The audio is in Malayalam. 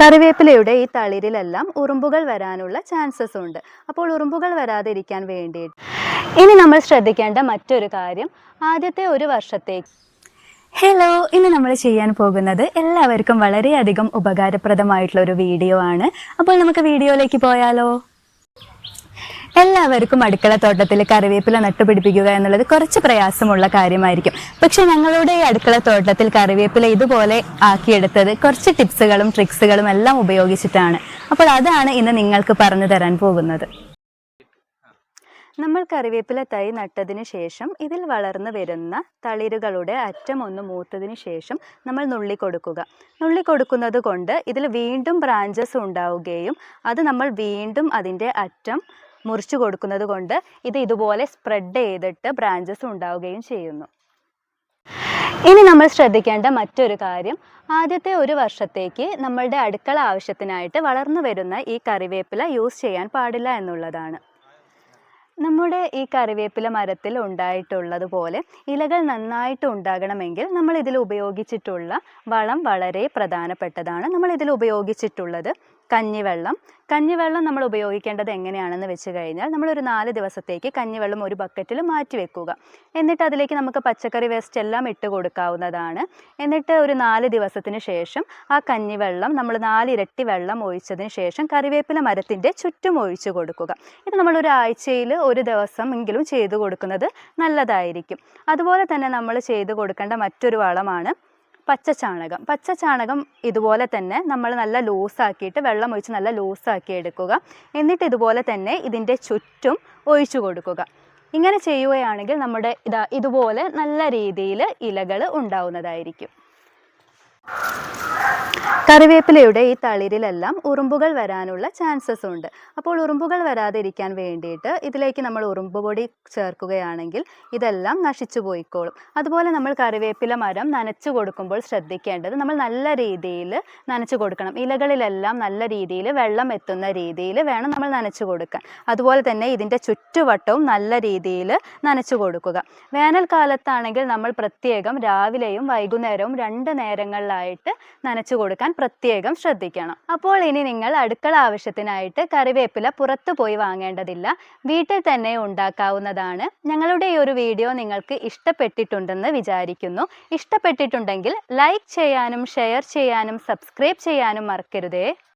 കറിവേപ്പിലയുടെ ഈ തളിരിലെല്ലാം ഉറുമ്പുകൾ വരാനുള്ള ചാൻസസ് ഉണ്ട്. അപ്പോൾ ഉറുമ്പുകൾ വരാതിരിക്കാൻ വേണ്ടി ഇനി നമ്മൾ ശ്രദ്ധിക്കേണ്ട മറ്റൊരു കാര്യം ആദ്യത്തെ ഒരു വർഷത്തേക്ക്. ഹലോ ഇന്ന് നമ്മൾ ചെയ്യാൻ പോകുന്നത് എല്ലാവർക്കും വളരെയധികം ഉപകാരപ്രദമായിട്ടുള്ള ഒരു വീഡിയോ ആണ്. അപ്പോൾ നമുക്ക് വീഡിയോയിലേക്ക് പോയാലോ? എല്ലാവർക്കും അടുക്കള തോട്ടത്തിൽ കറിവേപ്പില നട്ടുപിടിപ്പിക്കുക എന്നുള്ളത് കുറച്ച് പ്രയാസമുള്ള കാര്യമായിരിക്കും. പക്ഷെ ഞങ്ങളുടെ ഈ അടുക്കള തോട്ടത്തിൽ കറിവേപ്പില ഇതുപോലെ ആക്കിയെടുത്തത് കുറച്ച് ടിപ്സുകളും ട്രിക്സുകളും എല്ലാം ഉപയോഗിച്ചിട്ടാണ്. അപ്പോൾ അതാണ് ഇന്ന് നിങ്ങൾക്ക് പറഞ്ഞു തരാൻ പോകുന്നത്. നമ്മൾ കറിവേപ്പില തൈ നട്ടതിന് ശേഷം ഇതിൽ വളർന്നു വരുന്ന തളിരുകളുടെ അറ്റം ഒന്ന് മൂത്തതിന് ശേഷം നമ്മൾ നുള്ളി കൊടുക്കുക. നുള്ളി കൊടുക്കുന്നത് കൊണ്ട് ഇതിൽ വീണ്ടും ബ്രാഞ്ചസ് ഉണ്ടാവുകയും അത് നമ്മൾ വീണ്ടും അതിന്റെ അറ്റം മുറിച്ചു കൊടുക്കുന്നത് കൊണ്ട് ഇത് ഇതുപോലെ സ്പ്രെഡ് ചെയ്തിട്ട് ബ്രാഞ്ചസ് ഉണ്ടാവുകയും ചെയ്യുന്നു. ഇനി നമ്മൾ ശ്രദ്ധിക്കേണ്ട മറ്റൊരു കാര്യം ആദ്യത്തെ ഒരു വർഷത്തേക്ക് നമ്മളുടെ അടുക്കള ആവശ്യത്തിനായിട്ട് വളർന്നു വരുന്ന ഈ കറിവേപ്പില യൂസ് ചെയ്യാൻ പാടില്ല എന്നുള്ളതാണ്. നമ്മുടെ ഈ കറിവേപ്പില മരത്തിൽ ഉണ്ടായിട്ടുള്ളതുപോലെ ഇലകൾ നന്നായിട്ട് ഉണ്ടാകണമെങ്കിൽ നമ്മൾ ഇതിൽ ഉപയോഗിച്ചിട്ടുള്ള വളം വളരെ പ്രധാനപ്പെട്ടതാണ്. നമ്മൾ ഇതിൽ ഉപയോഗിച്ചിട്ടുള്ളത് കഞ്ഞിവെള്ളം. കഞ്ഞിവെള്ളം നമ്മൾ ഉപയോഗിക്കേണ്ടത് എങ്ങനെയാണെന്ന് വെച്ച് കഴിഞ്ഞാൽ നമ്മളൊരു നാല് ദിവസത്തേക്ക് കഞ്ഞിവെള്ളം ഒരു ബക്കറ്റിൽ മാറ്റി വെക്കുക. എന്നിട്ട് അതിലേക്ക് നമുക്ക് പച്ചക്കറി വേസ്റ്റ് എല്ലാം ഇട്ട് കൊടുക്കാവുന്നതാണ്. എന്നിട്ട് ഒരു നാല് ദിവസത്തിന് ശേഷം ആ കഞ്ഞിവെള്ളം നമ്മൾ നാലിരട്ടി വെള്ളം ഒഴിച്ചതിന് ശേഷം കറിവേപ്പില മരത്തിന്റെ ചുറ്റും ഒഴിച്ചു കൊടുക്കുക. ഇത് നമ്മൾ ഒരു ആഴ്ചയിൽ ഒരു ദിവസം എങ്കിലും ചെയ്തു കൊടുക്കുന്നത് നല്ലതായിരിക്കും. അതുപോലെ തന്നെ നമ്മൾ ചെയ്തു കൊടുക്കേണ്ട മറ്റൊരു വളമാണ് പച്ചച്ചാണകം ചാണകം. ഇതുപോലെ തന്നെ നമ്മൾ നല്ല ലൂസാക്കിയിട്ട് വെള്ളം ഒഴിച്ച് നല്ല ലൂസാക്കി എടുക്കുക. എന്നിട്ട് ഇതുപോലെ തന്നെ ഇതിന്റെ ചുറ്റും ഒഴിച്ചു കൊടുക്കുക. ഇങ്ങനെ ചെയ്യുകയാണെങ്കിൽ നമ്മുടെ ഇതാ ഇതുപോലെ നല്ല രീതിയിൽ ഇലകൾ ഉണ്ടാവുന്നതായിരിക്കും. കറിവേപ്പിലയുടെ ഈ തളിരിലെല്ലാം ഉറുമ്പുകൾ വരാനുള്ള ചാൻസസ് ഉണ്ട്. അപ്പോൾ ഉറുമ്പുകൾ വരാതിരിക്കാൻ വേണ്ടിയിട്ട് ഇതിലേക്ക് നമ്മൾ ഉറുമ്പ് പൊടി ചേർക്കുകയാണെങ്കിൽ ഇതെല്ലാം നശിച്ചു പോയിക്കോളും. അതുപോലെ നമ്മൾ കറിവേപ്പില മരം നനച്ചു കൊടുക്കുമ്പോൾ ശ്രദ്ധിക്കേണ്ടത് നമ്മൾ നല്ല രീതിയിൽ നനച്ചു കൊടുക്കണം. ഇലകളിലെല്ലാം നല്ല രീതിയിൽ വെള്ളം എത്തുന്ന രീതിയിൽ വേണം നമ്മൾ നനച്ചു കൊടുക്കാൻ. അതുപോലെ തന്നെ ഇതിന്റെ ചുറ്റുവട്ടവും നല്ല രീതിയിൽ നനച്ചു കൊടുക്കുക. വേനൽക്കാലത്താണെങ്കിൽ നമ്മൾ പ്രത്യേകം രാവിലെയും വൈകുന്നേരവും രണ്ട് നേരങ്ങളിലായിട്ട് നനച്ചു കൊടുക്കാൻ പ്രത്യേകം ശ്രദ്ധിക്കണം. അപ്പോൾ ഇനി നിങ്ങൾ അടുക്കള ആവശ്യത്തിനായിട്ട് കറിവേപ്പില പുറത്തു പോയി വാങ്ങേണ്ടതില്ല. വീട്ടിൽ തന്നെ ഉണ്ടാക്കാവുന്നതാണ്. ഞങ്ങളുടെ ഈ ഒരു വീഡിയോ നിങ്ങൾക്ക് ഇഷ്ടപ്പെട്ടിട്ടുണ്ടെന്ന് വിചാരിക്കുന്നു. ഇഷ്ടപ്പെട്ടിട്ടുണ്ടെങ്കിൽ ലൈക്ക് ചെയ്യാനും ഷെയർ ചെയ്യാനും സബ്സ്ക്രൈബ് ചെയ്യാനും മറക്കരുതേ.